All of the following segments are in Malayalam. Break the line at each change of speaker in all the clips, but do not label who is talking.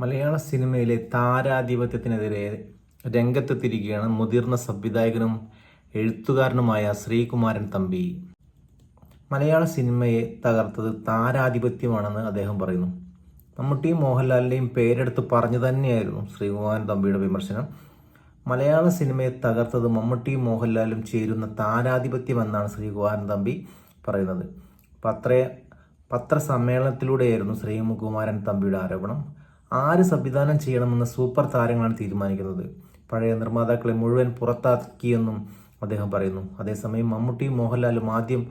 മലയാള സിനിമയിലെ താരാധിപത്യത്തിനെതിരെ രംഗത്തെത്തിയിരിക്കുകയാണ് മുതിർന്ന സംവിധായകനും എഴുത്തുകാരനുമായ ശ്രീകുമാരൻ തമ്പി. മലയാള സിനിമയെ തകർത്തത് താരാധിപത്യമാണെന്ന് അദ്ദേഹം പറയുന്നു. മമ്മൂട്ടിയും മോഹൻലാലിന്റെയും പേരെടുത്ത് പറഞ്ഞു തന്നെയായിരുന്നു ശ്രീകുമാരൻ തമ്പിയുടെ വിമർശനം. മലയാള സിനിമയെ തകർത്തത് മമ്മൂട്ടിയും മോഹൻലാലും ചേരുന്ന താരാധിപത്യം എന്നാണ് ശ്രീകുമാരൻ തമ്പി പറയുന്നത്. പത്ര പത്രസമ്മേളനത്തിലൂടെയായിരുന്നു ശ്രീകുമാരൻ തമ്പിയുടെ ആരോപണം. ആര് സംവിധാനം ചെയ്യണമെന്ന് സൂപ്പർ താരങ്ങളാണ് തീരുമാനിക്കുന്നത്. പഴയ നിർമ്മാതാക്കളെ മുഴുവൻ പുറത്താക്കിയെന്നും അദ്ദേഹം പറയുന്നു. അതേസമയം മമ്മൂട്ടിയും മോഹൻലാലും ആദ്യം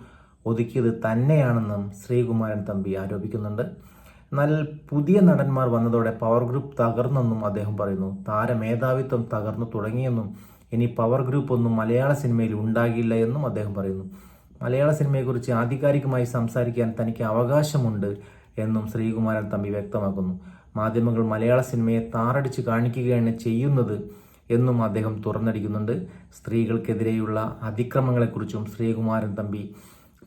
ഒതുക്കിയത് തന്നെയാണെന്നും ശ്രീകുമാരൻ തമ്പി ആരോപിക്കുന്നുണ്ട്. എന്നാൽ പുതിയ നടന്മാർ വന്നതോടെ പവർ ഗ്രൂപ്പ് തകർന്നെന്നും അദ്ദേഹം പറയുന്നു. താരമേധാവിത്വം തകർന്നു തുടങ്ങിയെന്നും ഇനി പവർ ഗ്രൂപ്പ് ഒന്നും മലയാള സിനിമയിൽ ഉണ്ടാകില്ല എന്നും അദ്ദേഹം പറയുന്നു. മലയാള സിനിമയെക്കുറിച്ച് ആധികാരികമായി സംസാരിക്കാൻ തനിക്ക് അവകാശമുണ്ട് എന്നും ശ്രീകുമാരൻ തമ്പി വ്യക്തമാക്കുന്നു. മാധ്യമങ്ങൾ മലയാള സിനിമയെ താറടിച്ച് കാണിക്കുകയാണ് ചെയ്യുന്നത് എന്നും അദ്ദേഹം തുറന്നടിക്കുന്നുണ്ട്. സ്ത്രീകൾക്കെതിരെയുള്ള അതിക്രമങ്ങളെക്കുറിച്ചും ശ്രീകുമാരൻ തമ്പി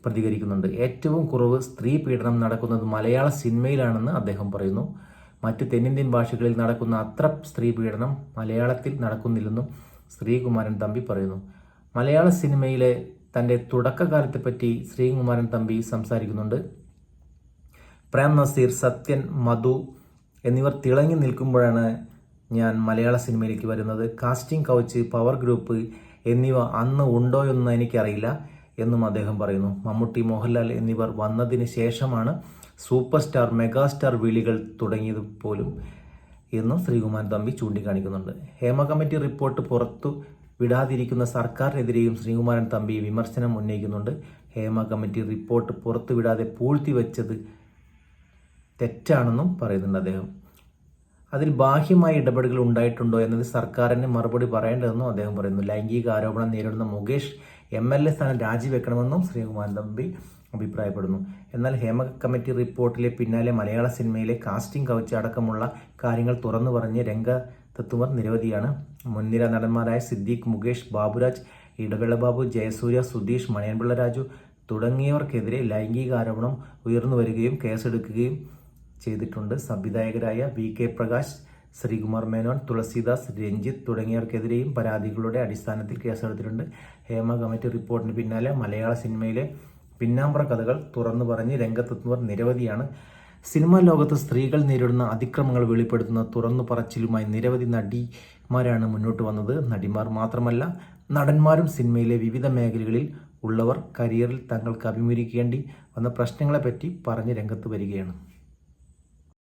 പ്രതികരിക്കുന്നുണ്ട്. ഏറ്റവും കുറവ് സ്ത്രീ പീഡനം നടക്കുന്നത് മലയാള സിനിമയിലാണെന്ന് അദ്ദേഹം പറയുന്നു. മറ്റ് തെന്നിന്ത്യൻ ഭാഷകളിൽ നടക്കുന്ന അത്ര സ്ത്രീ പീഡനം മലയാളത്തിൽ നടക്കുന്നില്ലെന്നും ശ്രീകുമാരൻ തമ്പി പറയുന്നു. മലയാള സിനിമയിലെ തന്റെ തുടക്കകാലത്തെപ്പറ്റി ശ്രീകുമാരൻ തമ്പി സംസാരിക്കുന്നുണ്ട്. പ്രേം നസീർ സത്യൻ മധു എന്നിവർ തിളങ്ങി നിൽക്കുമ്പോഴാണ് ഞാൻ മലയാള സിനിമയിലേക്ക് വരുന്നത്. കാസ്റ്റിംഗ് കൗച്ച് പവർ ഗ്രൂപ്പ് എന്നിവ അന്ന് ഉണ്ടോ എന്ന് എനിക്കറിയില്ല എന്നും അദ്ദേഹം പറയുന്നു. മമ്മൂട്ടി മോഹൻലാൽ എന്നിവർ വന്നതിന് ശേഷമാണ് സൂപ്പർ സ്റ്റാർ മെഗാസ്റ്റാർ വിളികൾ തുടങ്ങിയത് പോലും എന്നും ശ്രീകുമാർ തമ്പി ചൂണ്ടിക്കാണിക്കുന്നുണ്ട്. ഹേമ കമ്മിറ്റി റിപ്പോർട്ട് പുറത്തു വിടാതിരിക്കുന്ന സർക്കാരിനെതിരെയും ശ്രീകുമാരൻ തമ്പി വിമർശനം ഉന്നയിക്കുന്നുണ്ട്. ഹേമ കമ്മിറ്റി റിപ്പോർട്ട് പുറത്തുവിടാതെ പൂഴ്ത്തി വെച്ചത് തെറ്റാണെന്നും പറയുന്നുണ്ട് അദ്ദേഹം. അതിൽ ബാഹ്യമായ ഇടപെടലുകൾ ഉണ്ടായിട്ടുണ്ടോ എന്നത് സർക്കാരിന് മറുപടി പറയേണ്ടതെന്നും അദ്ദേഹം പറയുന്നു. ലൈംഗിക ആരോപണം നേരിടുന്ന മുകേഷ് എം എൽ എ സ്ഥാനം രാജിവെക്കണമെന്നും ശ്രീകുമാരൻ തമ്പി അഭിപ്രായപ്പെടുന്നു. എന്നാൽ ഹേമ കമ്മിറ്റി റിപ്പോർട്ടിലെ പിന്നാലെ മലയാള സിനിമയിലെ കാസ്റ്റിംഗ് കവച്ച് അടക്കമുള്ള കാര്യങ്ങൾ തുറന്നു പറഞ്ഞ് രംഗത്തെത്തുവർ നിരവധിയാണ്. മുൻനിര നടന്മാരായ സിദ്ദീഖ് മുകേഷ് ബാബുരാജ് ഇടവേള ബാബു ജയസൂര്യ സുധീഷ് മണിയൻപിള്ള രാജു തുടങ്ങിയവർക്കെതിരെ ലൈംഗിക ആരോപണം ഉയർന്നു വരികയും കേസെടുക്കുകയും ചെയ്തിട്ടുണ്ട്. സംവിധായകരായ വി കെ പ്രകാശ് ശ്രീകുമാർ മേനോൻ തുളസീദാസ് രഞ്ജിത്ത് തുടങ്ങിയവർക്കെതിരെയും പരാതികളുടെ അടിസ്ഥാനത്തിൽ കേസെടുത്തിട്ടുണ്ട്. ഹേമ കമ്മിറ്റി റിപ്പോർട്ടിന് പിന്നാലെ മലയാള സിനിമയിലെ പിന്നാമ്പറ കഥകൾ തുറന്നു പറഞ്ഞ് രംഗത്തെത്തുന്നവർ നിരവധിയാണ്. സിനിമാ ലോകത്ത് സ്ത്രീകൾ നേരിടുന്ന അതിക്രമങ്ങൾ വെളിപ്പെടുത്തുന്ന തുറന്നു പറച്ചിലുമായി നിരവധി നടിമാരാണ് മുന്നോട്ട് വന്നത്. നടിമാർ മാത്രമല്ല നടന്മാരും സിനിമയിലെ വിവിധ മേഖലകളിൽ ഉള്ളവർ കരിയറിൽ തങ്ങൾക്ക് അഭിമുഖീകരിക്കേണ്ടി വന്ന പ്രശ്നങ്ങളെപ്പറ്റി പറഞ്ഞ് രംഗത്ത് വരികയാണ്.